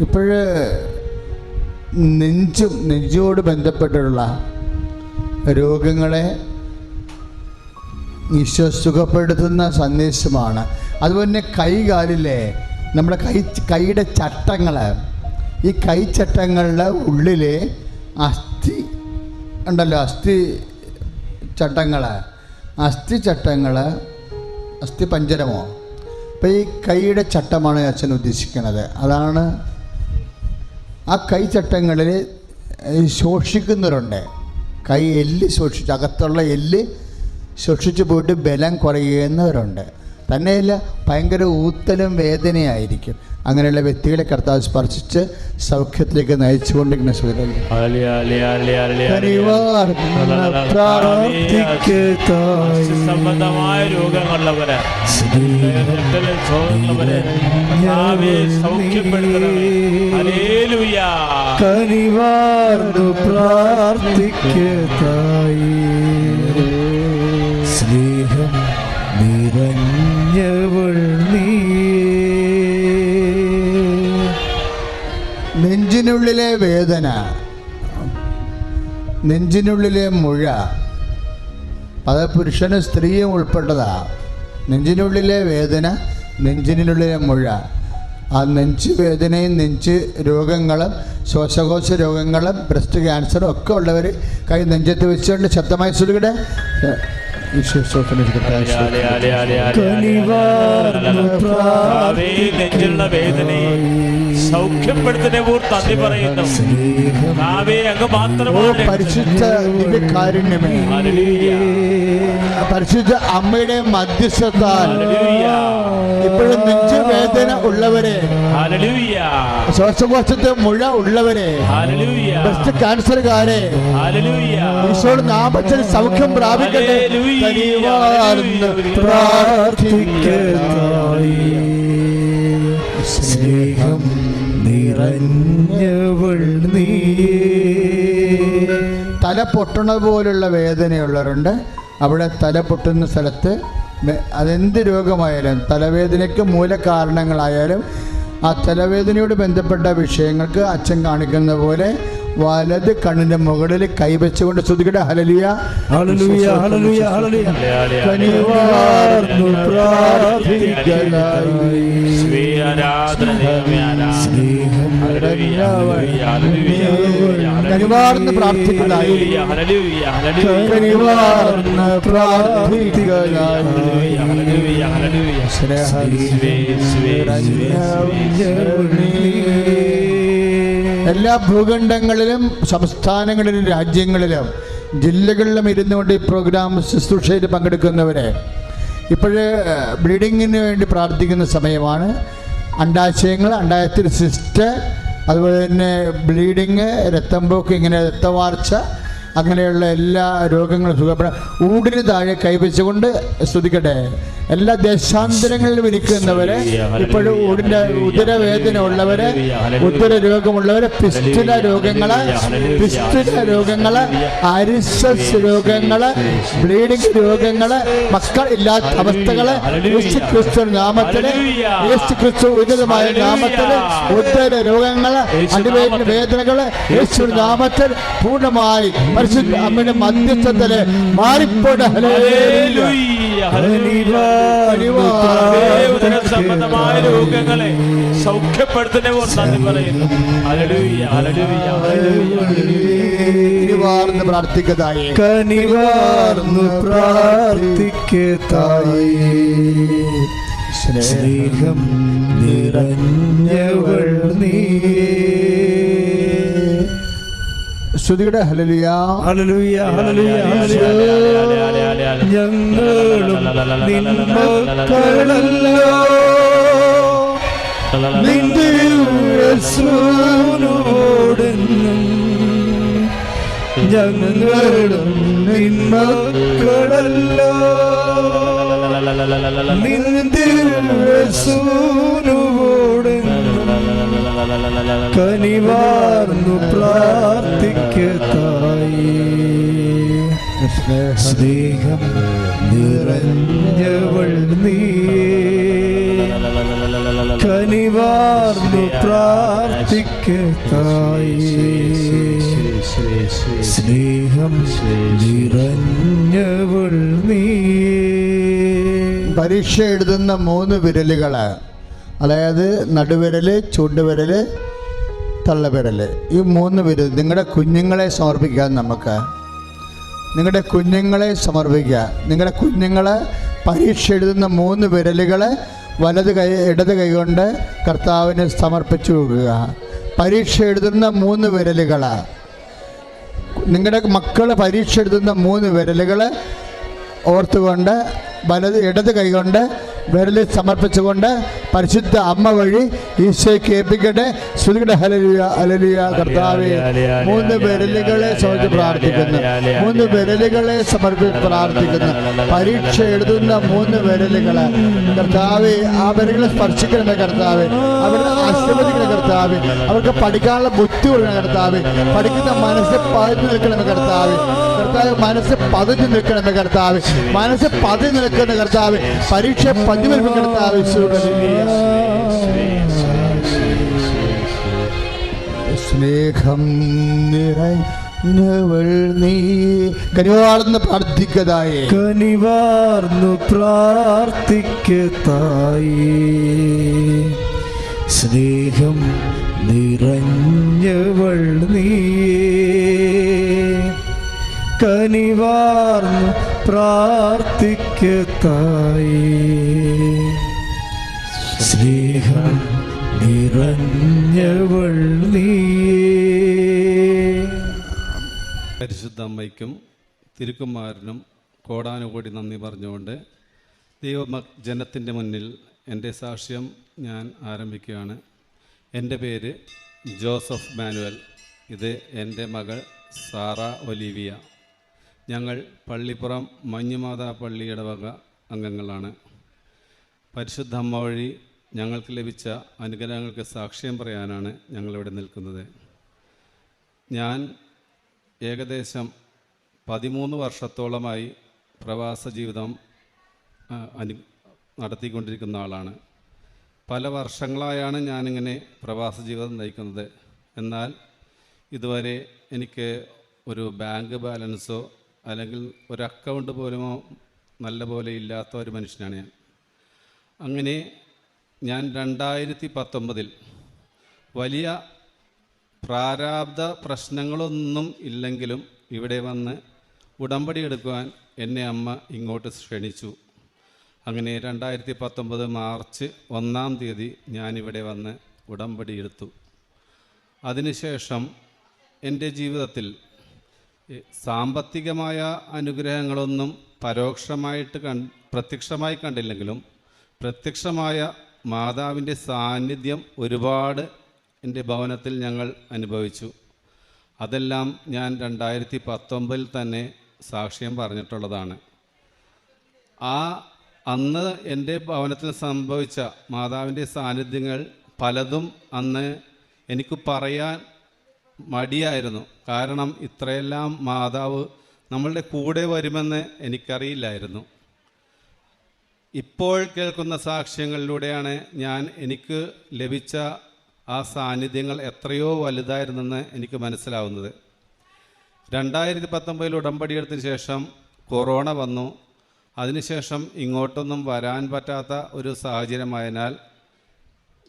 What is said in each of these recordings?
ഇപ്പോഴ് നെഞ്ചും നെഞ്ചോട് ബന്ധപ്പെട്ടുള്ള രോഗങ്ങളെ ഈശോ സുഖപ്പെടുത്തുന്ന സന്ദേശമാണ്. അതുപോലെ തന്നെ കൈകാലിലെ നമ്മുടെ കൈ കൈയുടെ ചട്ടങ്ങൾ ഈ കൈച്ചട്ടങ്ങളുടെ ഉള്ളിലെ അസ്ഥി ഉണ്ടല്ലോ അസ്ഥി ചട്ടങ്ങൾ അസ്ഥി ചട്ടങ്ങൾ അസ്ഥി പഞ്ചരമോ? അപ്പോൾ ഈ കൈയുടെ ചട്ടമാണ് അച്ഛൻ ഉദ്ദേശിക്കുന്നത്. അതാണ് ആ കൈച്ചട്ടങ്ങളിൽ ശോഷിക്കുന്നവരുണ്ട്. കൈ എല്ല് ശോഷിച്ച് അകത്തുള്ള എല്ല് ശോഷിച്ച് പോയിട്ട് ബലം കുറയുന്നവരുണ്ട്. തന്നെയല്ല ഭയങ്കര ഊത്തലും വേദനയായിരിക്കും. അങ്ങനെയുള്ള വ്യക്തികളെ കർത്താവ് സ്പർശിച്ച് സൗഖ്യത്തിലേക്ക് നയിച്ചുകൊണ്ടിരിക്കുന്ന സംബന്ധമായ രോഗങ്ങളുള്ളവര് നെഞ്ചിനുള്ളിലെ വേദന നെഞ്ചിനുള്ളിലെ മുഴ അത് പുരുഷനും സ്ത്രീയും ഉൾപ്പെട്ടതാ. നെഞ്ചിനുള്ളിലെ വേദന നെഞ്ചിനുള്ളിലെ മുഴ. ആ നെഞ്ച് വേദനയും നെഞ്ച് രോഗങ്ങളും ശ്വാസകോശ രോഗങ്ങളും ബ്രസ്റ്റ് ക്യാൻസറും ഒക്കെ ഉള്ളവർ കൈ നെഞ്ചത്ത് വെച്ചുകൊണ്ട് ശക്തമായി ശ്രുതിയുടെ നെഞ്ചിലുള്ള വേദനയെ സൗഖ്യപ്പെടുത്തുന്ന ഓർത്ത് നന്ദി പറയുന്നു അങ്ങ് മാത്രമാണ് പരിശുദ്ധ കാരുണ്യമേ. പരിശുദ്ധ അമ്മയുടെ മധ്യസ്ഥത്താൽ ഇപ്പോഴും നെഞ്ചു വേദന ഉള്ളവരെ. ശ്വാസകോശത്തെ മുഴ ഉള്ളവരെ. ബ്രസ്റ്റ് ക്യാൻസർകാരെ. ഈശോയുടെ നാമത്തിൽ സൗഖ്യം പ്രാപിക്കട്ടെ. കനിവാർന്ന് പ്രാർത്ഥിക്കായി സ്നേഹം നിറഞ്ഞവൾ നീ. തല പൊട്ടണ പോലുള്ള വേദനയുള്ളവരുണ്ട്. അവിടെ തല പൊട്ടുന്ന സ്ഥലത്ത് അതെന്ത് രോഗമായാലും തലവേദനയ്ക്ക് മൂലകാരണങ്ങളായാലും ആ തലവേദനയോട് ബന്ധപ്പെട്ട വിഷയങ്ങൾക്ക് അച്ഛൻ കാണിക്കുന്ന പോലെ വലത് കണ്ണിന്റെ മുകളിൽ കൈവച്ചുകൊണ്ട് ശ്രുതികട ഹലലിയ. കനിവാർന്നു. സ്നേഹം പ്രാർത്ഥിക്കുന്നതായി. ഹല്ലേലൂയ, എല്ലാ ഭൂഖണ്ഡങ്ങളിലും സംസ്ഥാനങ്ങളിലും രാജ്യങ്ങളിലും ജില്ലകളിലും ഇരുന്നുകൊണ്ട് ഈ പ്രോഗ്രാം ശുശ്രൂഷയിൽ പങ്കെടുക്കുന്നവരെ ഇപ്പോഴേ ബ്ലീഡിങ്ങിന് വേണ്ടി പ്രാർത്ഥിക്കുന്ന സമയമാണ്. അണ്ടാശയങ്ങൾ അണ്ടായത്തിൽ സിസ്റ്റ് അതുപോലെ തന്നെ ബ്ലീഡിങ് രക്തം പോക്ക് ഇങ്ങനെ രക്തവാർച്ച അങ്ങനെയുള്ള എല്ലാ രോഗങ്ങളും സുഖപ്പെടാൻ ഊടിന് താഴെ കൈവച്ചുകൊണ്ട് ശ്രദ്ധിക്കട്ടെ എല്ലാ ദേശാന്തരങ്ങളിലും ഇരിക്കുന്നവരെ ഇപ്പോഴും ഊടിന്റെ ഉദരവേദന ഉള്ളവരെ ഉദര രോഗമുള്ളവരെ പിസ്തുല രോഗങ്ങൾ പിസ്തുല രോഗങ്ങൾ അരിസസ് രോഗങ്ങൾ ബ്ലീഡിംഗ് രോഗങ്ങൾ മക്കൾ ഇല്ലാത്ത അവസ്ഥകൾ യേശു ക്രിസ്തു നാമത്തിൽ യേശു ക്രിസ്തു ഉചിതമായ നാമത്തിൽ ഉദര രോഗങ്ങൾ അടിവേദന വേദനകൾ യേശു നാമത്തിൽ പൂർണമായി പരിശുദ്ധ അമ്മയുടെ മധ്യസ്ഥത്തിൽ മാറിപ്പോട്ടെ സംബന്ധമായ രോഗങ്ങളെ നന്ദി പറയുന്നു. Hallelujah, hallelujah, hallelujah. തിരുവാർന്ന് പ്രാർത്ഥിക്കതായി കനിവാർന്നു പ്രാർത്ഥിക്കതായി സ്നേഹം നിറഞ്ഞവൾ നീ. ശ്രുതിയുടെ ഹലലിയ ഹല്ലേലൂയ ഹല്ലേലൂയ ഞങ്ങളും കനിവാർന്നു സ്നേഹം നിറഞ്ഞവൾ നീ. കനിവാർന്നു പ്രാർത്ഥിക്കത്തായി സ്നേഹം നിറഞ്ഞവൾ നീ. പരീക്ഷ എഴുതുന്ന മൂന്ന് വിരലുകൾ അതായത് നടുവിരൽ ചൂണ്ടുവിരൽ തള്ളവിരൽ. ഈ മൂന്ന് വിരൽ നിങ്ങളുടെ കുഞ്ഞുങ്ങളെ സമർപ്പിക്കാൻ നമുക്ക്. നിങ്ങളുടെ കുഞ്ഞുങ്ങളെ സമർപ്പിക്കുക. നിങ്ങളുടെ കുഞ്ഞുങ്ങൾ പരീക്ഷ എഴുതുന്ന മൂന്ന് വിരലുകൾ വലത് കൈ ഇടത് കൈ കൊണ്ട് കർത്താവിന് സമർപ്പിച്ചു കൊടുക്കുക പരീക്ഷ എഴുതുന്ന മൂന്ന് വിരലുകൾ നിങ്ങളുടെ മക്കൾ പരീക്ഷ എഴുതുന്ന മൂന്ന് വിരലുകൾ ഓർത്തുകൊണ്ട് വലത് ഇടത് കൈകൊണ്ട് വിരലിൽ സമർപ്പിച്ചുകൊണ്ട് പരിശുദ്ധ അമ്മ വഴി ഈശോയ്ക്ക് ഏൽപ്പിക്കട്ടെ. ശ്രുതികട ഹലലിയ അലലിയ കർത്താവെ മൂന്ന് വിരലുകളെ സമർപ്പിച്ച് പ്രാർത്ഥിക്കുന്നു. മൂന്ന് വിരലുകളെ സമർപ്പിച്ച് പ്രാർത്ഥിക്കുന്നു. പരീക്ഷ എഴുതുന്ന മൂന്ന് വിരലുകളെ കർത്താവെ ആ വിരലുകളെ സ്പർശിക്കണമേ കർത്താവെ. അവരുടെ ആശ്രമിക്കുന്ന കർത്താവെ. അവർക്ക് പഠിക്കാനുള്ള ബുദ്ധി കൊടുക്കണം കർത്താവെ. പഠിക്കുന്ന മനസ്സ് പതിഞ്ഞു നിൽക്കണമെന്ന് കർത്താവെ. കർത്താവ് മനസ്സ് പതിഞ്ഞു നിൽക്കണമെന്ന് കർത്താവ്. മനസ്സ് പതിഞ്ഞു നിൽക്കുന്ന കർത്താവ്. പരീക്ഷ പതിവെടുക്കും കർത്താവ് സ്നേഹം നിറഞ്ഞവൾ നീ. കനിവാർന്ന് പ്രാർത്ഥിക്കതായി. കനിവാർന്നു പ്രാർത്ഥിക്കതായി. സ്നേഹം നിറഞ്ഞവൾ നീ. കനിവാർന്നു പ്രാർത്ഥിക്കത്തായി സ്നേഹം നിറഞ്ഞവൾ നീ പരിശുദ്ധ അമ്മയ്ക്കും തിരുക്കുമാരനും കോടാനുകൂടി നന്ദി പറഞ്ഞുകൊണ്ട് ദൈവ ജനത്തിന്റെ മുന്നിൽ എന്റെ സാക്ഷ്യം ഞാൻ ആരംഭിക്കുകയാണ്. എന്റെ പേര് ജോസഫ് മാനുവൽ. ഇത് എന്റെ മകൾ സാറ ഒലീവിയ. ഞങ്ങൾ പള്ളിപ്പുറം മഞ്ഞുമാതാ പള്ളിയുടെ വക അംഗങ്ങളാണ്. പരിശുദ്ധ അമ്മ വഴി ഞങ്ങൾക്ക് ലഭിച്ച അനുഗ്രഹങ്ങൾക്ക് സാക്ഷ്യം പറയാനാണ് ഞങ്ങളിവിടെ നിൽക്കുന്നത്. ഞാൻ ഏകദേശം പതിമൂന്ന് വർഷത്തോളമായി പ്രവാസ ജീവിതം അനു നടത്തിക്കൊണ്ടിരിക്കുന്ന ആളാണ്. പല വർഷങ്ങളായാണ് ഞാനിങ്ങനെ പ്രവാസ ജീവിതം നയിക്കുന്നത്. എന്നാൽ ഇതുവരെ എനിക്ക് ഒരു ബാങ്ക് ബാലൻസോ അല്ലെങ്കിൽ ഒരു അക്കൗണ്ട് പോലുമോ നല്ല പോലെ ഇല്ലാത്ത ഒരു മനുഷ്യനാണ് ഞാൻ. അങ്ങനെ ഞാൻ രണ്ടായിരത്തി പത്തൊമ്പതിൽ വലിയ പ്രാരാബ്ധ പ്രശ്നങ്ങളൊന്നും ഇല്ലെങ്കിലും ഇവിടെ വന്ന് ഉടമ്പടി എടുക്കുവാൻ എന്നെ അമ്മ ഇങ്ങോട്ട് ക്ഷണിച്ചു. അങ്ങനെ രണ്ടായിരത്തി പത്തൊമ്പത് മാർച്ച് ഒന്നാം തീയതി ഞാനിവിടെ വന്ന് ഉടമ്പടി എടുത്തു. അതിനുശേഷം എന്റെ ജീവിതത്തിൽ സാമ്പത്തികമായ അനുഗ്രഹങ്ങളൊന്നും പരോക്ഷമായിട്ട് കൺ പ്രത്യക്ഷമായി കണ്ടില്ലെങ്കിലും പ്രത്യക്ഷമായ മാതാവിന്റെ സാന്നിധ്യം ഒരുപാട് എന്റെ ഭവനത്തിൽ ഞങ്ങൾ അനുഭവിച്ചു. അതെല്ലാം ഞാൻ രണ്ടായിരത്തി പത്തൊമ്പതിൽ തന്നെ സാക്ഷ്യം പറഞ്ഞിട്ടുള്ളതാണ്. ആ അന്ന് എന്റെ ഭവനത്തിൽ സംഭവിച്ച മാതാവിന്റെ സാന്നിധ്യങ്ങൾ പലതും അന്ന് എനിക്ക് പറയാൻ മടിയായിരുന്നു. കാരണം ഇത്രയെല്ലാം മാതാവ് നമ്മളുടെ കൂടെ വരുമെന്ന് എനിക്കറിയില്ലായിരുന്നു. ഇപ്പോൾ കേൾക്കുന്ന സാക്ഷ്യങ്ങളിലൂടെയാണ് ഞാൻ എനിക്ക് ലഭിച്ച ആ സാന്നിധ്യങ്ങൾ എത്രയോ വലുതായിരുന്നെന്ന് എനിക്ക് മനസ്സിലാവുന്നത്. രണ്ടായിരത്തി പത്തൊമ്പതിൽ ഉടമ്പടിയെടുത്തതിന് ശേഷം കൊറോണ വന്നു. അതിനുശേഷം ഇങ്ങോട്ടൊന്നും വരാൻ പറ്റാത്ത ഒരു സാഹചര്യമായതിനാൽ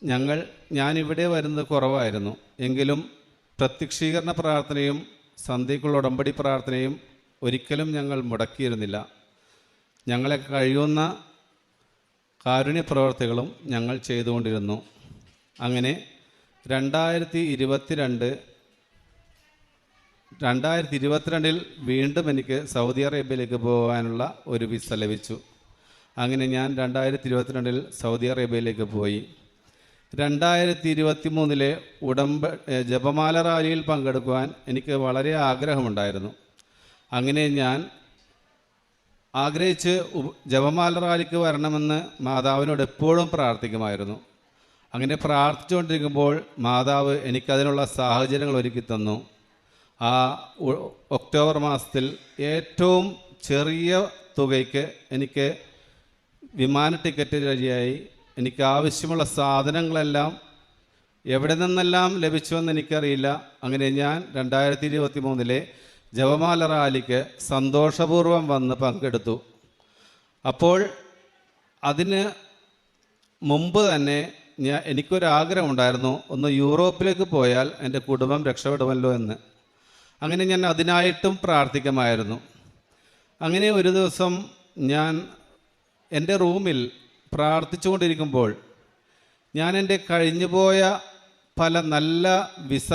ഞങ്ങൾ ഞാനിവിടെ വരുന്നത് കുറവായിരുന്നു. എങ്കിലും പ്രത്യക്ഷീകരണ പ്രാർത്ഥനയും സന്ധ്യയ്ക്കുള്ള ഉടമ്പടി പ്രാർത്ഥനയും ഒരിക്കലും ഞങ്ങൾ മുടക്കിയിരുന്നില്ല. ഞങ്ങളെ കഴിയുന്ന കാരുണ്യ പ്രവർത്തികളും ഞങ്ങൾ ചെയ്തുകൊണ്ടിരുന്നു. അങ്ങനെ രണ്ടായിരത്തി ഇരുപത്തിരണ്ട് രണ്ടായിരത്തി ഇരുപത്തിരണ്ടിൽ വീണ്ടും എനിക്ക് സൗദി അറേബ്യയിലേക്ക് പോകാനുള്ള ഒരു വിസ ലഭിച്ചു. അങ്ങനെ ഞാൻ രണ്ടായിരത്തി ഇരുപത്തിരണ്ടിൽ സൗദി അറേബ്യയിലേക്ക് പോയി. രണ്ടായിരത്തി ഇരുപത്തി മൂന്നിലെ ഉടമ്പ ജപമാല റാലിയിൽ പങ്കെടുക്കുവാൻ എനിക്ക് വളരെ ആഗ്രഹമുണ്ടായിരുന്നു. അങ്ങനെ ഞാൻ ആഗ്രഹിച്ച് ജപമാല റാലിക്ക് വരണമെന്ന് മാതാവിനോട് എപ്പോഴും പ്രാർത്ഥിക്കുമായിരുന്നു. അങ്ങനെ പ്രാർത്ഥിച്ചുകൊണ്ടിരിക്കുമ്പോൾ മാതാവ് എനിക്കതിനുള്ള സാഹചര്യങ്ങൾ ഒരുക്കി തന്നു. ആ ഒക്ടോബർ മാസത്തിൽ ഏറ്റവും ചെറിയ തുകയ്ക്ക് എനിക്ക് വിമാന ടിക്കറ്റ് വഴിയായി എനിക്ക് ആവശ്യമുള്ള സാധനങ്ങളെല്ലാം എവിടെ നിന്നെല്ലാം ലഭിച്ചുവെന്ന് എനിക്കറിയില്ല. അങ്ങനെ ഞാൻ രണ്ടായിരത്തി ഇരുപത്തി മൂന്നിലെ ജപമാല റാലിക്ക് സന്തോഷപൂർവം വന്ന് പങ്കെടുത്തു. അപ്പോൾ അതിന് മുമ്പ് തന്നെ ഞാൻ എനിക്കൊരാഗ്രഹം ഉണ്ടായിരുന്നു ഒന്ന് യൂറോപ്പിലേക്ക് പോയാൽ എന്റെ കുടുംബം രക്ഷപ്പെടുമല്ലോ എന്ന്. അങ്ങനെ ഞാൻ അതിനായിട്ടും പ്രാർത്ഥിക്കുമായിരുന്നു. അങ്ങനെ ഒരു ദിവസം ഞാൻ എന്റെ റൂമിൽ പ്രാർത്ഥിച്ചുകൊണ്ടിരിക്കുമ്പോൾ ഞാൻ എന്റെ കഴിഞ്ഞുപോയ പല നല്ല വിസ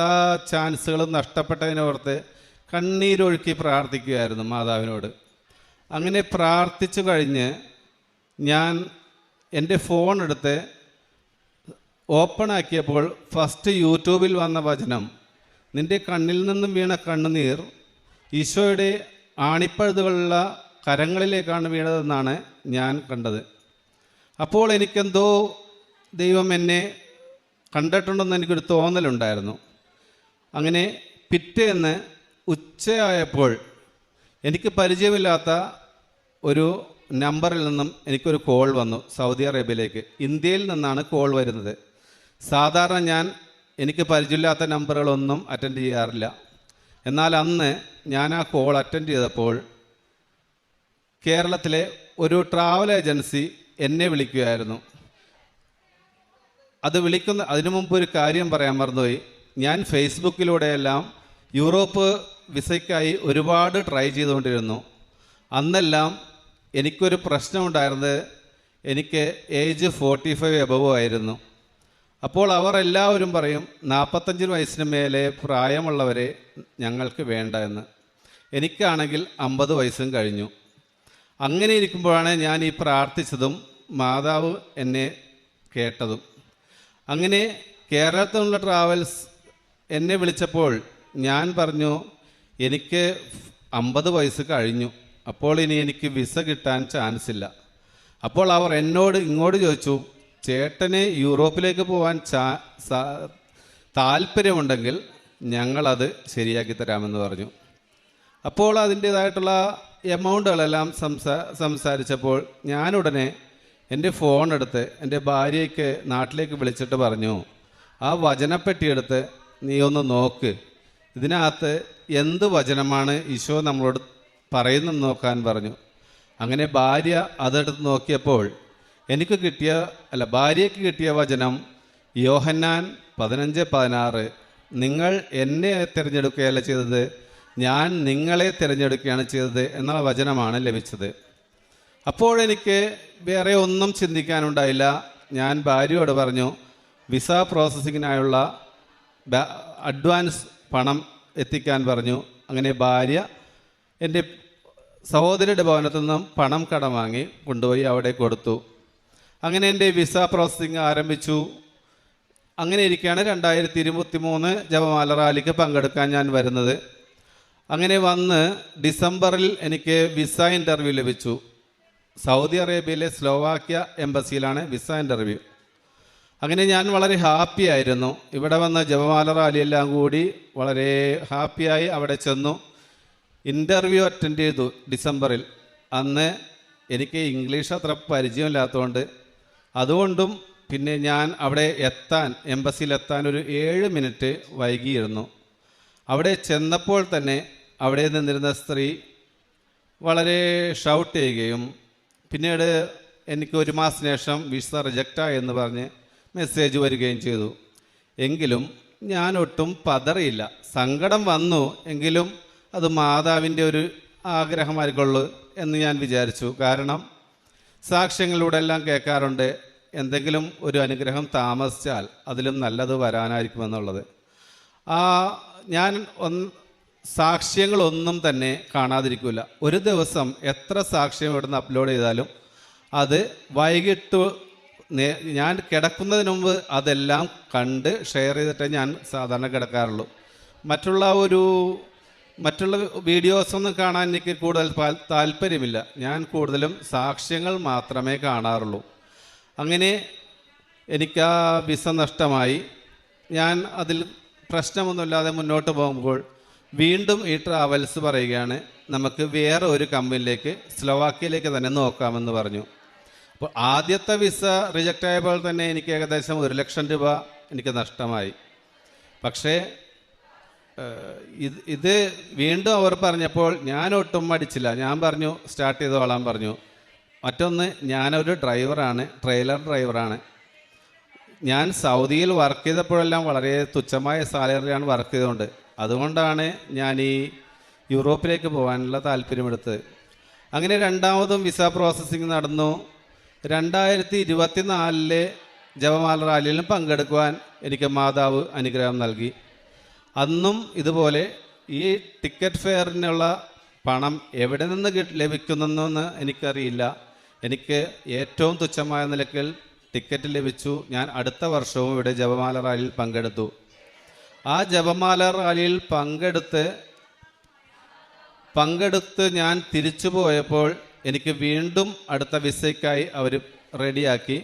ചാൻസുകളും നഷ്ടപ്പെട്ടതിനോർത്ത് കണ്ണീരൊഴുക്കി പ്രാർത്ഥിക്കുകയായിരുന്നു മാതാവിനോട്. അങ്ങനെ പ്രാർത്ഥിച്ചു കഴിഞ്ഞ് ഞാൻ എന്റെ ഫോൺ എടുത്ത് ഓപ്പൺ ആക്കിയപ്പോൾ ഫസ്റ്റ് യൂട്യൂബിൽ വന്ന വചനം നിന്റെ കണ്ണിൽ നിന്നും വീണ കണ്ണുനീർ ഈശോയുടെ ആണിപ്പഴുതുകളുള്ള കരങ്ങളിലേക്കാണ് വീണതെന്നാണ് ഞാൻ കണ്ടത്. അപ്പോൾ എനിക്കെന്തോ ദൈവം എന്നെ കണ്ടിട്ടുണ്ടെന്ന് എനിക്കൊരു തോന്നലുണ്ടായിരുന്നു. അങ്ങനെ പിറ്റേന്ന് ഉച്ചയായപ്പോൾ എനിക്ക് പരിചയമില്ലാത്ത ഒരു നമ്പറിൽ നിന്നും എനിക്കൊരു കോൾ വന്നു സൗദി അറേബ്യയിലേക്ക്. ഇന്ത്യയിൽ നിന്നാണ് കോൾ വരുന്നത്. സാധാരണ ഞാൻ എനിക്ക് പരിചയമില്ലാത്ത നമ്പറുകളൊന്നും അറ്റൻഡ് ചെയ്യാറില്ല. എന്നാൽ അന്ന് ഞാൻ ആ കോൾ അറ്റൻഡ് ചെയ്തപ്പോൾ കേരളത്തിലെ ഒരു ട്രാവൽ ഏജൻസി എന്നെ വിളിക്കുകയായിരുന്നു അത് വിളിക്കുന്ന അതിനു മുമ്പ് ഒരു കാര്യം പറയാൻ മറന്നുപോയി. ഞാൻ ഫേസ്ബുക്കിലൂടെയെല്ലാം യൂറോപ്പ് വിസയ്ക്കായി ഒരുപാട് ട്രൈ ചെയ്തുകൊണ്ടിരുന്നു. അന്നെല്ലാം എനിക്കൊരു പ്രശ്നമുണ്ടായിരുന്നത് എനിക്ക് ഏജ് ഫോർട്ടി ഫൈവ് എബവ് ആയിരുന്നു. അപ്പോൾ അവർ എല്ലാവരും പറയും നാൽപ്പത്തഞ്ച് വയസ്സിന് മേലെ പ്രായമുള്ളവരെ ഞങ്ങൾക്ക് വേണ്ട എന്ന്. എനിക്കാണെങ്കിൽ അമ്പത് വയസ്സും കഴിഞ്ഞു. അങ്ങനെ ഇരിക്കുമ്പോഴാണ് ഞാൻ ഈ പ്രാർത്ഥിച്ചതും മാതാവ് എന്നെ കേട്ടതും. അങ്ങനെ കേരളത്തിൽ നിന്നുള്ള ട്രാവൽസ് എന്നെ വിളിച്ചപ്പോൾ ഞാൻ പറഞ്ഞു എനിക്ക് അമ്പത് വയസ്സ് കഴിഞ്ഞു. അപ്പോൾ ഇനി എനിക്ക് വിസ കിട്ടാൻ ചാൻസ് ഇല്ല. അപ്പോൾ അവർ എന്നോട് ഇങ്ങോട്ട് ചോദിച്ചു ചേട്ടന് യൂറോപ്പിലേക്ക് പോകാൻ ചാ താല്പര്യമുണ്ടെങ്കിൽ ഞങ്ങളത് ശരിയാക്കി തരാമെന്ന് പറഞ്ഞു. അപ്പോൾ അതിന്റേതായിട്ടുള്ള എമൗണ്ടുകളെല്ലാം സംസാ സംസാരിച്ചപ്പോൾ ഞാനുടനെ എന്റെ ഫോൺ എടുത്ത് എന്റെ ഭാര്യയ്ക്ക് നാട്ടിലേക്ക് വിളിച്ചിട്ട് പറഞ്ഞു ആ വചനപ്പെട്ടിയെടുത്ത് നീ ഒന്ന് നോക്ക്. ഇതിനകത്ത് എന്ത് വചനമാണ് ഈശോ നമ്മളോട് പറയുന്നെന്ന് നോക്കാൻ പറഞ്ഞു. അങ്ങനെ ഭാര്യ അതെടുത്ത് നോക്കിയപ്പോൾ എനിക്ക് കിട്ടിയ അല്ല ഭാര്യയ്ക്ക് കിട്ടിയ വചനം യോഹന്നാൻ പതിനഞ്ച് പതിനാറ് നിങ്ങൾ എന്നെ തിരഞ്ഞെടുക്കുകയല്ല ചെയ്തത് ഞാൻ നിങ്ങളെ തിരഞ്ഞെടുക്കുകയാണ് ചെയ്തത് എന്നുള്ള വചനമാണ് ലഭിച്ചത്. അപ്പോഴെനിക്ക് വേറെ ഒന്നും ചിന്തിക്കാനുണ്ടായില്ല. ഞാൻ ഭാര്യയോട് പറഞ്ഞു വിസ പ്രോസസ്സിങ്ങിനായുള്ള അഡ്വാൻസ് പണം എത്തിക്കാൻ പറഞ്ഞു. അങ്ങനെ ഭാര്യ എന്റെ സഹോദരിയുടെ ഭവനത്തിൽ നിന്നും പണം കടം വാങ്ങി കൊണ്ടുപോയി അവിടെ കൊടുത്തു. അങ്ങനെ എന്റെ വിസ പ്രോസസ്സിങ് ആരംഭിച്ചു. അങ്ങനെ ഇരിക്കുകയാണ് രണ്ടായിരത്തി ഇരുപത്തി മൂന്ന് ജപമാല റാലിക്ക് പങ്കെടുക്കാൻ ഞാൻ വരുന്നത്. അങ്ങനെ വന്ന് ഡിസംബറിൽ എനിക്ക് വിസ ഇന്റർവ്യൂ ലഭിച്ചു. സൗദി അറേബ്യയിലെ സ്ലോവാക്യ എംബസിയിലാണ് വിസ ഇന്റർവ്യൂ അങ്ങനെ ഞാൻ വളരെ ഹാപ്പി ആയിരുന്നു. ഇവിടെ വന്ന ജപമാല റാലിയെല്ലാം കൂടി വളരെ ഹാപ്പിയായി അവിടെ ചെന്നു. ഇന്റർവ്യൂ അറ്റൻഡ് ചെയ്തു ഡിസംബറിൽ. അന്ന് എനിക്ക് ഇംഗ്ലീഷ് അത്ര പരിചയമില്ലാത്തതുകൊണ്ട്. അതുകൊണ്ടും പിന്നെ ഞാൻ അവിടെ എത്താൻ എംബസിയിൽ എത്താൻ ഒരു ഏഴ് മിനിറ്റ് വൈകിയിരുന്നു. അവിടെ ചെന്നപ്പോൾ തന്നെ അവിടെ നിന്നിരുന്ന സ്ത്രീ വളരെ ഷൗട്ട് ചെയ്യുകയും പിന്നീട് എനിക്ക് ഒരു മാസത്തിന് ശേഷം വിസ റിജക്റ്റായി എന്ന് പറഞ്ഞ് മെസ്സേജ് വരികയും ചെയ്തു. എങ്കിലും ഞാൻ ഒട്ടും പതറിയില്ല. സങ്കടം വന്നു എങ്കിലും അത് മാതാവിന്റെ ഒരു ആഗ്രഹമായിക്കൊള്ളു എന്ന് ഞാൻ വിചാരിച്ചു. കാരണം സാക്ഷ്യങ്ങളിലൂടെ എല്ലാം കേൾക്കാറുണ്ട് എന്തെങ്കിലും ഒരു അനുഗ്രഹം താമസിച്ചാൽ അതിലും നല്ലത് വരാനായിരിക്കുമെന്നുള്ളത്. ആ ഞാൻ ഒന്ന് സാക്ഷ്യങ്ങളൊന്നും തന്നെ കാണാതിരിക്കില്ല ഒരു ദിവസം എത്ര സാക്ഷ്യം ഇവിടുന്ന് അപ്ലോഡ് ചെയ്താലും അത് വൈകിട്ട് ഞാൻ കിടക്കുന്നതിന് മുമ്പ് അതെല്ലാം കണ്ട് ഷെയർ ചെയ്തിട്ടേ ഞാൻ സാധാരണ കിടക്കാറുള്ളൂ. മറ്റുള്ള ഒരു മറ്റുള്ള വീഡിയോസൊന്നും കാണാൻ എനിക്ക് കൂടുതൽ താല്പര്യമില്ല. ഞാൻ കൂടുതലും സാക്ഷ്യങ്ങൾ മാത്രമേ കാണാറുള്ളൂ. അങ്ങനെ എനിക്ക് ആ വിസ നഷ്ടമായി. ഞാൻ അതിൽ പ്രശ്നമൊന്നുമില്ലാതെ മുന്നോട്ട് പോകുമ്പോൾ വീണ്ടും ഈ ട്രാവൽസ് പറയുകയാണ് നമുക്ക് വേറെ ഒരു കമ്പനിയിലേക്ക് സ്ലോവാക്കിയയിലേക്ക് തന്നെ നോക്കാമെന്ന് പറഞ്ഞു. അപ്പോൾ ആദ്യത്തെ വിസ റിജക്റ്റ് ആയപ്പോൾ തന്നെ എനിക്ക് ഏകദേശം ഒരു ലക്ഷം രൂപ എനിക്ക് നഷ്ടമായി. പക്ഷേ ഇത് ഇത് വീണ്ടും അവർ പറഞ്ഞപ്പോൾ ഞാൻ ഒട്ടും മടിച്ചില്ല. ഞാൻ പറഞ്ഞു സ്റ്റാർട്ട് ചെയ്തോളാൻ പറഞ്ഞു. മറ്റൊന്ന് ഞാനൊരു ഡ്രൈവറാണ് ട്രെയിലർ ഡ്രൈവറാണ്. ഞാൻ സൗദിയിൽ വർക്ക് ചെയ്തപ്പോഴെല്ലാം വളരെ തുച്ഛമായ സാലറിയാണ് വർക്ക് ചെയ്തുകൊണ്ട് അതുകൊണ്ടാണ് ഞാൻ ഈ യൂറോപ്പിലേക്ക് പോകാനുള്ള താല്പര്യമെടുത്തത്. അങ്ങനെ രണ്ടാമതും വിസ പ്രോസസ്സിംഗ് നടന്നു. രണ്ടായിരത്തി ഇരുപത്തിനാലിലെ ജപമാല റാലിയിലും പങ്കെടുക്കുവാൻ എനിക്ക് മാതാവ് അനുഗ്രഹം നൽകി. അന്നും ഇതുപോലെ ഈ ടിക്കറ്റ് ഫെയറിനുള്ള പണം എവിടെ നിന്ന് ലഭിക്കുന്നെന്ന് എനിക്കറിയില്ല. എനിക്ക് ഏറ്റവും തുച്ഛമായ നിലക്കിൽ ടിക്കറ്റ് ലഭിച്ചു. ഞാൻ അടുത്ത വർഷവും ഇവിടെ ജപമാല റാലിയിൽ പങ്കെടുത്തു. ആ ജപമാല റാലിയിൽ പങ്കെടുത്ത് പങ്കെടുത്ത് ഞാൻ തിരിച്ചു പോയപ്പോൾ എനിക്ക് വീണ്ടും അടുത്ത വിസയ്ക്കായി അവർ റെഡിയാക്കി.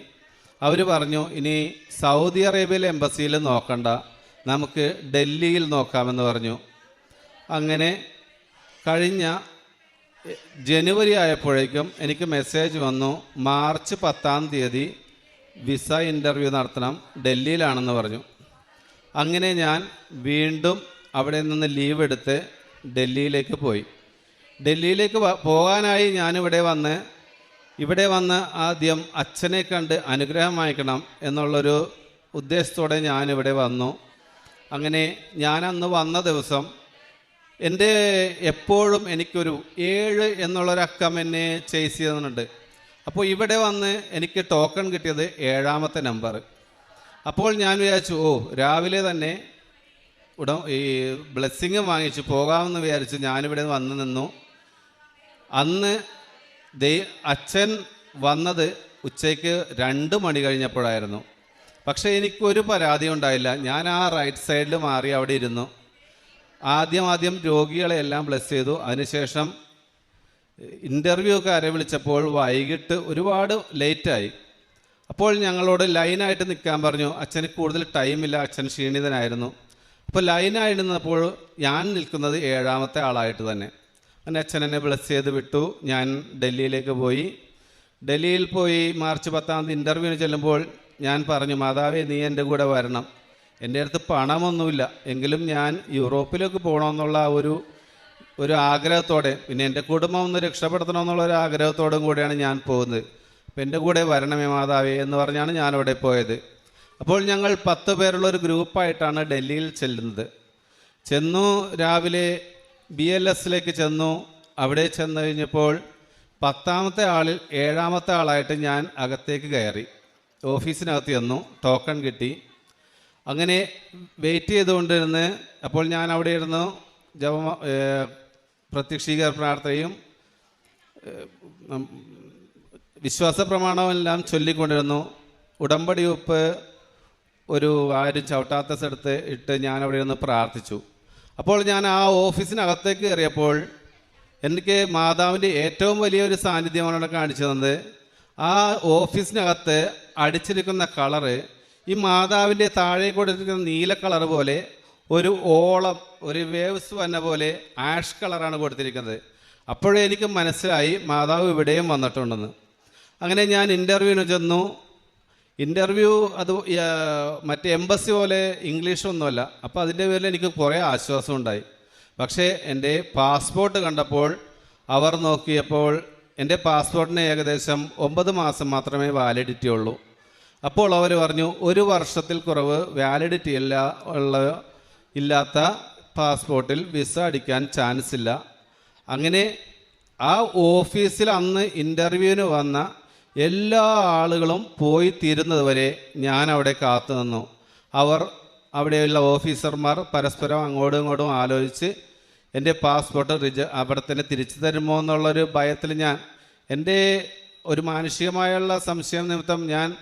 അവർ പറഞ്ഞു ഇനി സൗദി അറേബ്യയിലെ എംബസിയിൽ നോക്കണ്ട നമുക്ക് ഡൽഹിയിൽ നോക്കാമെന്ന് പറഞ്ഞു. അങ്ങനെ കഴിഞ്ഞ ജനുവരി ആയപ്പോഴേക്കും എനിക്ക് മെസ്സേജ് വന്നു മാർച്ച് പത്താം തീയതി വിസ ഇന്റർവ്യൂ നടത്തണം ഡൽഹിയിലാണെന്ന് പറഞ്ഞു. അങ്ങനെ ഞാൻ വീണ്ടും അവിടെ നിന്ന് ലീവ് എടുത്ത് ഡൽഹിയിലേക്ക് പോയി. ഡൽഹിയിലേക്ക് പോകാനായി ഞാനിവിടെ വന്ന് ഇവിടെ വന്ന് ആദ്യം അച്ഛനെ കണ്ട് അനുഗ്രഹം വാങ്ങിക്കണം എന്നുള്ളൊരു ഉദ്ദേശത്തോടെ ഞാനിവിടെ വന്നു. അങ്ങനെ ഞാൻ അന്ന് വന്ന ദിവസം എന്റെ എപ്പോഴും എനിക്കൊരു ഏഴ് എന്നുള്ളൊരക്കം എന്നെ ചേസ് ചെയ്യുന്നുണ്ട് അപ്പോൾ ഇവിടെ വന്ന് എനിക്ക് ടോക്കൺ കിട്ടിയത് ഏഴാമത്തെ നമ്പർ അപ്പോൾ ഞാൻ വിചാരിച്ചു ഓ രാവിലെ തന്നെ ഉടൻ ഈ ബ്ലെസ്സിങ് വാങ്ങിച്ച് പോകാമെന്ന് വിചാരിച്ച് ഞാനിവിടെ വന്ന് നിന്നു. അന്ന് ദൈ അച്ഛൻ വന്നത് ഉച്ചയ്ക്ക് രണ്ട് മണി കഴിഞ്ഞപ്പോഴായിരുന്നു. പക്ഷേ എനിക്കൊരു പരാതി ഉണ്ടായില്ല. ഞാൻ ആ റൈറ്റ് സൈഡിൽ മാറി അവിടെ ഇരുന്നു. ആദ്യം ആദ്യം രോഗികളെ എല്ലാം ബ്ലെസ് ചെയ്തു. അതിനുശേഷം ഇന്റർവ്യൂക്കാരെ വിളിച്ചപ്പോൾ വൈകിട്ട് ഒരുപാട് ലേറ്റായി അപ്പോൾ ഞങ്ങളോട് ലൈനായിട്ട് നിൽക്കാൻ പറഞ്ഞു. അച്ഛന് കൂടുതൽ ടൈമില്ല. അച്ഛൻ ക്ഷീണിതനായിരുന്നു. അപ്പോൾ ലൈനായി നിന്നപ്പോൾ ഞാൻ നിൽക്കുന്നത് ഏഴാമത്തെ ആളായിട്ട് തന്നെ. അങ്ങനെ അച്ഛൻ എന്നെ ബ്ലസ് ചെയ്ത് വിട്ടു. ഞാൻ ഡൽഹിയിലേക്ക് പോയി. ഡൽഹിയിൽ പോയി മാർച്ച് പത്താം തീയതി ഇന്റർവ്യൂവിന് ചെല്ലുമ്പോൾ ഞാൻ പറഞ്ഞു മാതാവേ നീ എന്റെ കൂടെ വരണം. എന്റെ അടുത്ത് പണമൊന്നുമില്ല. എങ്കിലും ഞാൻ യൂറോപ്പിലേക്ക് പോകണമെന്നുള്ള ഒരു ഒരു ആഗ്രഹത്തോടെ പിന്നെ എന്റെ കുടുംബം ഒന്ന് രക്ഷപ്പെടുത്തണമെന്നുള്ള ഒരു ആഗ്രഹത്തോടും കൂടിയാണ് ഞാൻ പോകുന്നത്. അപ്പം എന്റെ കൂടെ വരണമേ മാതാവേ എന്ന് പറഞ്ഞാണ് ഞാനവിടെ പോയത്. അപ്പോൾ ഞങ്ങൾ പത്ത് പേരുള്ള ഒരു ഗ്രൂപ്പായിട്ടാണ് ഡൽഹിയിൽ ചെല്ലുന്നത്. ചെന്നു രാവിലെ ബി എൽ എസിലേക്ക് ചെന്നു. അവിടെ ചെന്ന് കഴിഞ്ഞപ്പോൾ പത്താമത്തെ ആളിൽ ഏഴാമത്തെ ആളായിട്ട് ഞാൻ അകത്തേക്ക് കയറി. ഓഫീസിനകത്ത് ചെന്നു ടോക്കൺ കിട്ടി. അങ്ങനെ വെയിറ്റ് ചെയ്തുകൊണ്ടിരുന്ന് അപ്പോൾ ഞാൻ അവിടെ ഇരുന്നു. ജപ പ്രത്യക്ഷീകര പ്രാർത്ഥനയും വിശ്വാസ പ്രമാണമെല്ലാം ചൊല്ലിക്കൊണ്ടിരുന്നു. ഉടമ്പടി ഉപ്പ് ഒരു ആരും ചവിട്ടാത്ത സ്ഥലത്ത് ഇട്ട് ഞാൻ അവിടെ ഇരുന്ന് പ്രാർത്ഥിച്ചു. അപ്പോൾ ഞാൻ ആ ഓഫീസിനകത്തേക്ക് കയറിയപ്പോൾ എനിക്ക് മാതാവിന്റെ ഏറ്റവും വലിയൊരു സാന്നിധ്യമാണ് അവിടെ കാണിച്ചു തന്നത്. ആ ഓഫീസിനകത്ത് അടിച്ചിരിക്കുന്ന കളറ് ഈ മാതാവിന്റെ താഴെ കൊടുത്തിരിക്കുന്ന നീല കളർ പോലെ ഒരു ഓളം ഒരു വേവ്സ് വന്ന പോലെ ആഷ് കളറാണ് കൊടുത്തിരിക്കുന്നത്. അപ്പോഴേ എനിക്ക് മനസ്സിലായി മാതാവ് ഇവിടെയും വന്നിട്ടുണ്ടെന്ന്. അങ്ങനെ ഞാൻ ഇന്റർവ്യൂവിന് ചെന്നു. ഇന്റർവ്യൂ അത് മറ്റേ എംബസി പോലെ ഇംഗ്ലീഷൊന്നുമല്ല അപ്പോൾ അതിന്റെ പേരിൽ എനിക്ക് കുറേ ആശ്വാസം ഉണ്ടായി. പക്ഷേ എന്റെ പാസ്പോർട്ട് കണ്ടപ്പോൾ അവർ നോക്കിയപ്പോൾ എന്റെ പാസ്പോർട്ടിന് ഏകദേശം ഒമ്പത് മാസം മാത്രമേ വാലിഡിറ്റി ഉള്ളൂ അപ്പോൾ അവർ പറഞ്ഞു ഒരു വർഷത്തിൽ കുറവ് വാലിഡിറ്റി ഇല്ല ഉള്ള ഇല്ലാത്ത പാസ്പോർട്ടിൽ വിസ അടിക്കാൻ ചാൻസ് ഇല്ല. അങ്ങനെ ആ ഓഫീസിൽ അന്ന് ഇന്റർവ്യൂവിന് വന്ന എല്ലാ ആളുകളും പോയി തീരുന്നത് വരെ ഞാൻ അവിടെ കാത്തു നിന്നു. അവർ അവിടെയുള്ള ഓഫീസർമാർ പരസ്പരം അങ്ങോട്ടും ഇങ്ങോട്ടും ആലോചിച്ച് എന്റെ പാസ്പോർട്ട് റിജ അവിടെ തന്നെ തിരിച്ചു തരുമോ എന്നുള്ളൊരു ഭയത്തിൽ ഞാൻ എന്റെ ഒരു മാനുഷികമായുള്ള സംശയം നിമിത്തം ഞാൻ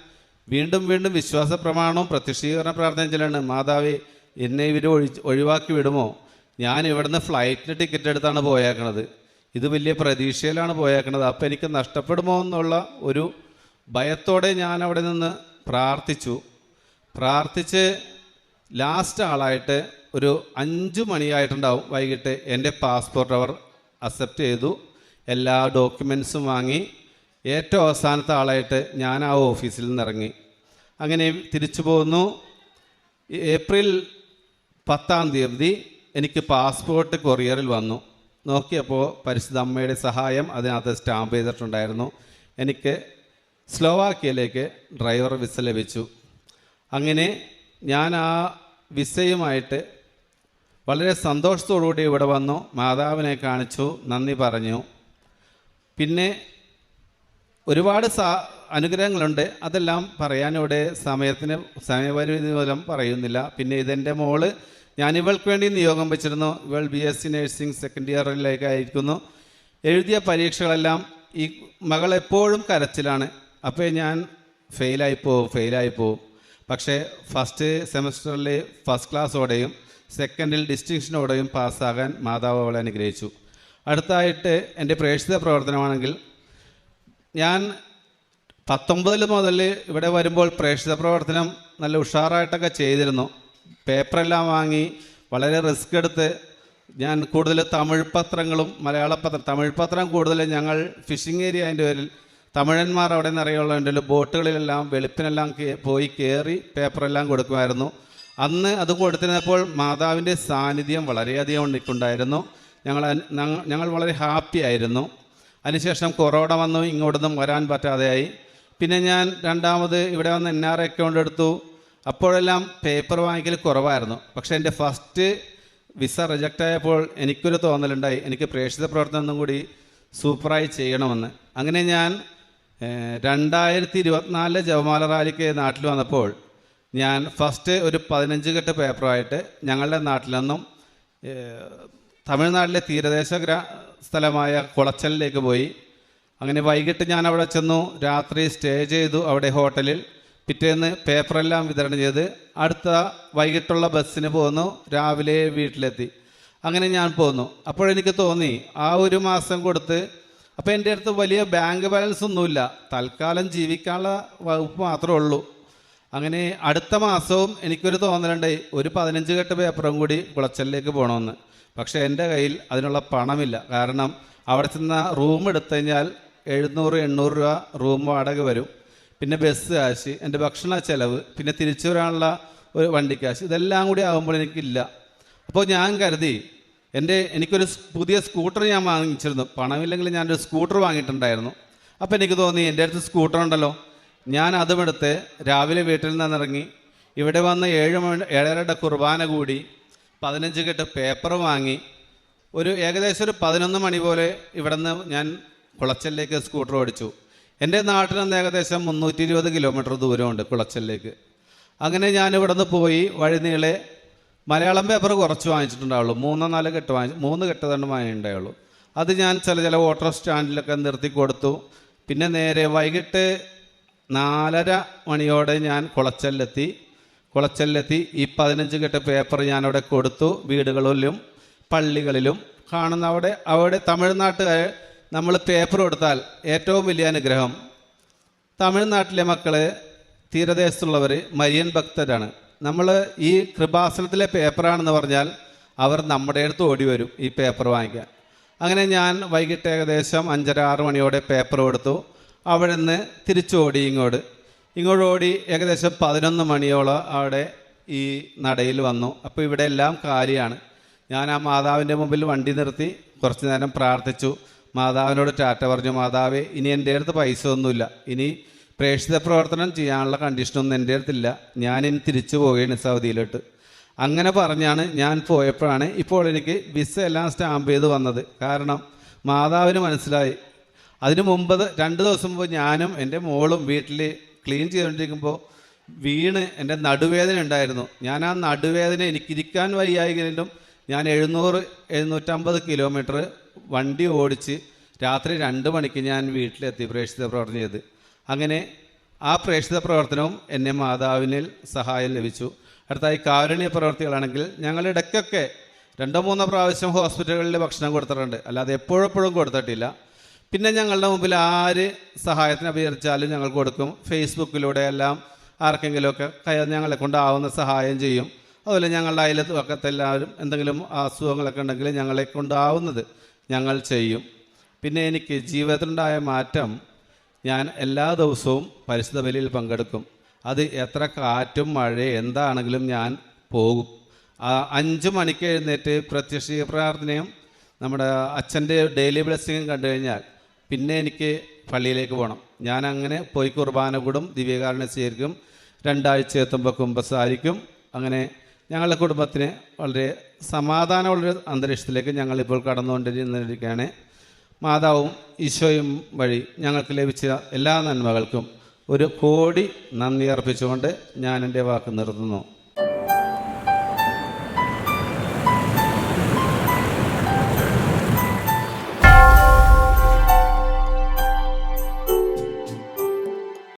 വീണ്ടും വീണ്ടും വിശ്വാസ പ്രമാണവും പ്രത്യക്ഷീകരണ പ്രാർത്ഥന ചെല്ലാണ്. മാതാവേ എന്നെ ഇവർ ഒഴി ഒഴിവാക്കി വിടുമോ? ഞാൻ ഇവിടുന്ന് ഫ്ലൈറ്റിന് ടിക്കറ്റ് എടുത്താണ് പോയേക്കണത്. ഇത് വലിയ പ്രതീക്ഷയിലാണ് പോയേക്കണത്. അപ്പം എനിക്ക് നഷ്ടപ്പെടുമോ എന്നുള്ള ഒരു ഭയത്തോടെ ഞാൻ അവിടെ നിന്ന് പ്രാർത്ഥിച്ചു. പ്രാർത്ഥിച്ച് ലാസ്റ്റ് ആളായിട്ട് ഒരു അഞ്ച് മണിയായിട്ടുണ്ടാവും. വൈകിട്ട് എന്റെ പാസ്പോർട്ട് അവർ അക്സെപ്റ്റ് ചെയ്തു. എല്ലാ ഡോക്യുമെൻസും വാങ്ങി. ഏറ്റവും അവസാനത്തെ ആളായിട്ട് ഞാൻ ആ ഓഫീസിൽ നിന്ന് ഇറങ്ങി. അങ്ങനെ തിരിച്ചു പോകുന്നു ഏപ്രിൽ പത്താം തീയതി എനിക്ക് പാസ്പോർട്ട് കൊറിയറിൽ വന്നു. നോക്കിയപ്പോൾ പരിശുദ്ധ അമ്മയുടെ സഹായം അതിനകത്ത് സ്റ്റാമ്പ് ചെയ്തിട്ടുണ്ടായിരുന്നു. എനിക്ക് സ്ലോവാക്കിയയിലേക്ക് ഡ്രൈവർ വിസ ലഭിച്ചു. അങ്ങനെ ഞാൻ ആ വിസയുമായിട്ട് വളരെ സന്തോഷത്തോടുകൂടി ഇവിടെ വന്നു മാതാവിനെ കാണിച്ചു നന്ദി പറഞ്ഞു. പിന്നെ ഒരുപാട് സാ അനുഗ്രഹങ്ങളുണ്ട് അതെല്ലാം പറയാനിവിടെ സമയത്തിന് സമയപരിധി മൂലം പറയുന്നില്ല. പിന്നെ ഇതെന്റെ മോൾ ഞാൻ ഇവൾക്ക് വേണ്ടി നിയോഗം വെച്ചിരുന്നു. ഇവൾ B S C nursing second ഇയറിലേക്ക് ആയിരിക്കുന്നു. എഴുതിയ പരീക്ഷകളെല്ലാം ഈ മകൾ എപ്പോഴും കരച്ചിലാണ്. അപ്പോൾ ഞാൻ ഫെയിലായി പോവും ഫെയിലായി പോവും. പക്ഷേ ഫസ്റ്റ് സെമസ്റ്ററിൽ ഫസ്റ്റ് ക്ലാസ്സോടെയും സെക്കൻഡിൽ ഡിസ്റ്റിങ്ഷനോടെയും പാസ്സാകാൻ മാതാവ് അവളെ അനുഗ്രഹിച്ചു. അടുത്തായിട്ട് എന്റെ പ്രേക്ഷിത പ്രവർത്തനമാണെങ്കിൽ ഞാൻ പത്തൊമ്പതിൽ മുതൽ ഇവിടെ വരുമ്പോൾ പ്രേക്ഷിത പ്രവർത്തനം നല്ല ഉഷാറായിട്ടൊക്കെ ചെയ്തിരുന്നു. പേപ്പറെല്ലാം വാങ്ങി വളരെ റിസ്ക് എടുത്ത് ഞാൻ കൂടുതൽ തമിഴ് പത്രങ്ങളും മലയാള പത്രം തമിഴ് പത്രം കൂടുതൽ ഞങ്ങൾ ഫിഷിംഗ് ഏരിയ അതിന്റെ പേരിൽ തമിഴന്മാർ അവിടെ നിറയുള്ളതിന്റെ ബോട്ടുകളിലെല്ലാം വെളുപ്പിനെല്ലാം പോയി കയറി പേപ്പറെല്ലാം കൊടുക്കുമായിരുന്നു. അന്ന് അത് കൊടുത്തിരുന്നപ്പോൾ മാതാവിന്റെ സാന്നിധ്യം വളരെയധികം എനിക്കുണ്ടായിരുന്നു ഞങ്ങൾ ഞങ്ങൾ വളരെ ഹാപ്പി ആയിരുന്നു. അതിനുശേഷം കൊറോണ വന്നു ഇങ്ങോട്ടൊന്നും വരാൻ പറ്റാതെയായി. പിന്നെ ഞാൻ രണ്ടാമത് ഇവിടെ വന്ന് എൻ ആർ അക്കൗണ്ട് എടുത്തു. അപ്പോഴെല്ലാം പേപ്പർ വാങ്ങിക്കൽ കുറവായിരുന്നു. പക്ഷേ എന്റെ ഫസ്റ്റ് വിസ റിജക്റ്റ് ആയപ്പോൾ എനിക്കൊരു തോന്നലുണ്ടായി. എനിക്ക് പ്രേക്ഷിത പ്രവർത്തനം കൂടി സൂപ്പറായി ചെയ്യണമെന്ന്. അങ്ങനെ ഞാൻ രണ്ടായിരത്തി ഇരുപത്തിനാലിലെ ജവമാല റാലിക്ക് നാട്ടിൽ വന്നപ്പോൾ ഞാൻ ഫസ്റ്റ് ഒരു പതിനഞ്ച് കെട്ട് പേപ്പറായിട്ട് ഞങ്ങളുടെ നാട്ടിൽ നിന്നും തമിഴ്നാട്ടിലെ തീരദേശ ഗ്രാ സ്ഥലമായ കുളച്ചലിലേക്ക് പോയി. അങ്ങനെ വൈകിട്ട് ഞാൻ അവിടെ ചെന്നു. രാത്രി സ്റ്റേ ചെയ്തു അവിടെ ഹോട്ടലിൽ. പിറ്റേന്ന് പേപ്പറെല്ലാം വിതരണം ചെയ്ത് അടുത്ത വൈകിട്ടുള്ള ബസ്സിന് പോന്നു രാവിലെ വീട്ടിലെത്തി. അങ്ങനെ ഞാൻ പോന്നു. അപ്പോഴെനിക്ക് തോന്നി ആ ഒരു മാസം കൊടുത്ത് അപ്പോൾ എന്റെ അടുത്ത് വലിയ ബാങ്ക് ബാലൻസ് ഒന്നുമില്ല. തൽക്കാലം ജീവിക്കാനുള്ള വകുപ്പ് മാത്രമേ ഉള്ളൂ. അങ്ങനെ അടുത്ത മാസവും എനിക്കൊരു തോന്നലുണ്ടായി ഒരു പതിനഞ്ച് കെട്ട് പേപ്പറും കൂടി കുളച്ചലിലേക്ക് പോകണമെന്ന്. പക്ഷേ എന്റെ കയ്യിൽ അതിനുള്ള പണമില്ല. കാരണം അവിടെ ചെന്ന റൂം എടുത്തു കഴിഞ്ഞാൽ എഴുന്നൂറ് എണ്ണൂറ് രൂപ റൂം വാടക വരും. പിന്നെ ബസ് കാശ് എന്റെ ഭക്ഷണ ചെലവ് പിന്നെ തിരിച്ചു വരാനുള്ള ഒരു വണ്ടി കാശ് ഇതെല്ലാം കൂടി ആകുമ്പോൾ എനിക്കില്ല. അപ്പോൾ ഞാൻ കരുതി എന്റെ എനിക്കൊരു പുതിയ സ്കൂട്ടർ ഞാൻ വാങ്ങിച്ചിരുന്നു. പണമില്ലെങ്കിൽ ഞാനൊരു സ്കൂട്ടർ വാങ്ങിയിട്ടുണ്ടായിരുന്നു. അപ്പോൾ എനിക്ക് തോന്നി എന്റെ അടുത്ത് സ്കൂട്ടർ ഉണ്ടല്ലോ. ഞാൻ അതുമെടുത്ത് രാവിലെ വീട്ടിൽ നിന്ന് ഇറങ്ങി ഇവിടെ വന്ന് ഏഴ് മണി ഏഴരയുടെ കുർബാന കൂടി പതിനഞ്ച് കെട്ട് പേപ്പർ വാങ്ങി. ഒരു ഏകദേശം ഒരു പതിനൊന്ന് മണി പോലെ ഇവിടെ നിന്ന് ഞാൻ കുളച്ചലിലേക്ക് സ്കൂട്ടർ ഓടിച്ചു. എന്റെ നാട്ടിൽ നിന്ന് ഏകദേശം മുന്നൂറ്റി ഇരുപത് കിലോമീറ്റർ ദൂരമുണ്ട് കുളച്ചലിലേക്ക്. അങ്ങനെ ഞാൻ ഇവിടെ നിന്ന് പോയി വഴിനീളെ മലയാളം പേപ്പർ കുറച്ച് വാങ്ങിച്ചിട്ടുണ്ടാവുള്ളൂ. മൂന്നോ നാല് കെട്ട് വാങ്ങി മൂന്ന് കെട്ട് തന്നെ വാങ്ങിയിട്ടുണ്ടായുള്ളൂ അത് ഞാൻ ചില ചില ഓട്ടോ സ്റ്റാൻഡിലൊക്കെ നിർത്തി കൊടുത്തു. പിന്നെ നേരെ വൈകിട്ട് നാലര മണിയോടെ ഞാൻ കുളച്ചലിലെത്തി. കുളച്ചലിലെത്തി ഈ പതിനഞ്ച് കെട്ട് പേപ്പർ ഞാൻ അവിടെ കൊടുത്തു. വീടുകളിലും പള്ളികളിലും. കാണുന്ന അവിടെ അവിടെ തമിഴ്നാട്ടുകാർ നമ്മൾ പേപ്പർ കൊടുത്താൽ ഏറ്റവും വലിയ അനുഗ്രഹം തമിഴ്നാട്ടിലെ മക്കൾ തീരദേശത്തുള്ളവർ മരിയൻ ഭക്തരാണ്. നമ്മൾ ഈ കൃപാസനത്തിലെ പേപ്പറാണെന്ന് പറഞ്ഞാൽ അവർ നമ്മുടെ അടുത്ത് ഓടി വരും ഈ പേപ്പർ വാങ്ങിക്കാൻ. അങ്ങനെ ഞാൻ വൈകിട്ട് ഏകദേശം അഞ്ചര ആറ് മണിയോടെ പേപ്പർ കൊടുത്തു. അവിടെ നിന്ന് തിരിച്ചോടി ഇങ്ങോട്ട്. ഇങ്ങോട്ട് ഓടി ഏകദേശം പതിനൊന്ന് മണിയോളം അവിടെ ഈ നടയിൽ വന്നു. അപ്പോൾ ഇവിടെ എല്ലാം കാര്യമാണ് ഞാൻ ആ മാതാവിന്റെ മുമ്പിൽ വണ്ടി നിർത്തി കുറച്ച് നേരം പ്രാർത്ഥിച്ചു. മാതാവിനോട് ടാറ്റ പറഞ്ഞു മാതാവേ ഇനി എന്റെ അടുത്ത് പൈസ ഒന്നുമില്ല. ഇനി പ്രേക്ഷിത പ്രവർത്തനം ചെയ്യാനുള്ള കണ്ടീഷനൊന്നും എന്റെ അടുത്തില്ല. ഞാൻ ഇനി തിരിച്ചു പോവുകയാണ് സൗദിയിലോട്ട്. അങ്ങനെ പറഞ്ഞാണ് ഞാൻ പോയപ്പോഴാണ് ഇപ്പോൾ എനിക്ക് വിസ എല്ലാം സ്റ്റാമ്പ് ചെയ്ത് വന്നത്. കാരണം മാതാവിന് മനസ്സിലായി. അതിനു മുമ്പ് രണ്ട് ദിവസം മുമ്പ് ഞാനും എന്റെ മോളും വീട്ടിൽ ക്ലീൻ ചെയ്തുകൊണ്ടിരിക്കുമ്പോൾ വീണ് എന്റെ നടുവേദന ഉണ്ടായിരുന്നു. ഞാൻ ആ നടുവേദന എനിക്കിരിക്കാൻ വയ്യായെങ്കിലും ഞാൻ എഴുന്നൂറ് എഴുന്നൂറ്റമ്പത് കിലോമീറ്റർ വണ്ടി ഓടിച്ച് രാത്രി രണ്ട് മണിക്ക് ഞാൻ വീട്ടിലെത്തി പ്രേക്ഷിത പ്രവർത്തനം ചെയ്ത്. അങ്ങനെ ആ പ്രേക്ഷിത പ്രവർത്തനവും എന്നെ മാതാവിനിൽ സഹായം ലഭിച്ചു. അടുത്തായി കാരുണ്യ പ്രവർത്തികളാണെങ്കിൽ ഞങ്ങൾ ഇടയ്ക്കൊക്കെ രണ്ടോ മൂന്നോ പ്രാവശ്യം ഹോസ്പിറ്റലുകളിൽ ഭക്ഷണം കൊടുത്തിട്ടുണ്ട്. അല്ലാതെ എപ്പോഴെപ്പോഴും കൊടുത്തിട്ടില്ല. പിന്നെ ഞങ്ങളുടെ മുമ്പിൽ ആര് സഹായത്തിന് അഭ്യർത്ഥിച്ചാലും ഞങ്ങൾ കൊടുക്കും. ഫേസ്ബുക്കിലൂടെ എല്ലാം ആർക്കെങ്കിലുമൊക്കെ കയ- ഞങ്ങളെ കൊണ്ടാവുന്ന സഹായം ചെയ്യും. അതുപോലെ ഞങ്ങളുടെ അയലത്ത് പക്കത്തെല്ലാവരും എന്തെങ്കിലും അസുഖങ്ങളൊക്കെ ഉണ്ടെങ്കിൽ ഞങ്ങളെ കൊണ്ടാവുന്നത് ഞങ്ങൾ ചെയ്യും. പിന്നെ എനിക്ക് ജീവിതത്തിലുണ്ടായ മാറ്റം ഞാൻ എല്ലാ ദിവസവും പരിശുദ്ധ ബലിയിൽ പങ്കെടുക്കും. അത് എത്ര കാറ്റും മഴ എന്താണെങ്കിലും ഞാൻ പോകും. അഞ്ച് മണിക്ക് എഴുന്നേറ്റ് പ്രത്യക്ഷ പ്രാർത്ഥനയും നമ്മുടെ അച്ഛന്റെ ഡെയിലി ബ്ലെസ്സിങ്ങും കണ്ടു കഴിഞ്ഞാൽ പിന്നെ എനിക്ക് പള്ളിയിലേക്ക് പോകണം. ഞാൻ അങ്ങനെ പോയി കുർബാന കൂടും ദിവ്യകാരണ സ്വീകരിക്കും രണ്ടാഴ്ച എത്തുമ്പോൾ കുമ്പസാരിക്കും. അങ്ങനെ ഞങ്ങളുടെ കുടുംബത്തിന് വളരെ സമാധാനമുള്ളൊരു അന്തരീക്ഷത്തിലേക്ക് ഞങ്ങളിപ്പോൾ കടന്നുകൊണ്ടിരിക്കുകയാണ്. മാതാവും ഈശോയും വഴി ഞങ്ങൾക്ക് ലഭിച്ച എല്ലാ നന്മകൾക്കും ഒരു കോടി നന്ദി അർപ്പിച്ചുകൊണ്ട് ഞാൻ എന്റെ വാക്ക് നിർത്തുന്നു.